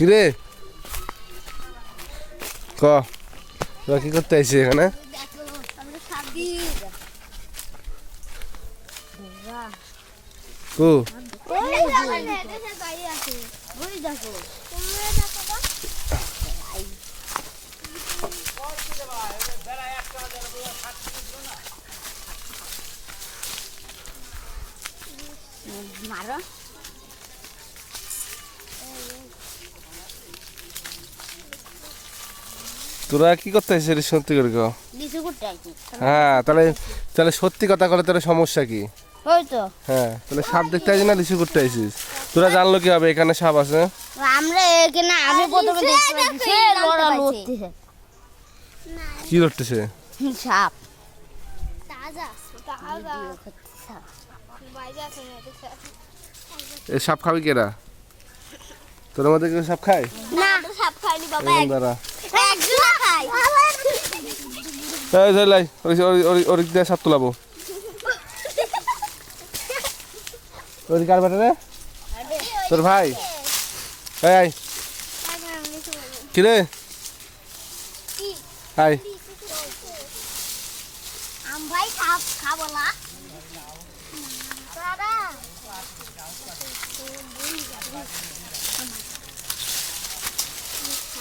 কিরে? ক তোরা কি করতে আইসি এখানে? কু? মারো। তোরা কি করতে আইসি রে সত্যি করে আইছি হ্যাঁ তাহলে তাহলে সত্যি কথা করে তোর সমস্যা কি? হ্যাঁ তাহলে সাপ দেখতে আইসি না লিচু করতে আইসিস তোরা জানলো কি হবে এখানে সাপ আছে? আমরা এখানে আমি প্রথমে দেখতে পাচ্ছি লড়া লড়তেছে কি ধরতেছে সাপ। এ সাপ খাবি কেরা? তোর মধ্যে কেউ সাপ খায়? না সাপ খাইনি বাবা দাঁড়া। এই লাই ওই দিয়ে সাপ তোলাবো। ওই কার বেটা রে? তোর ভাই। এই আই কি রে? আই আম ভাই খাব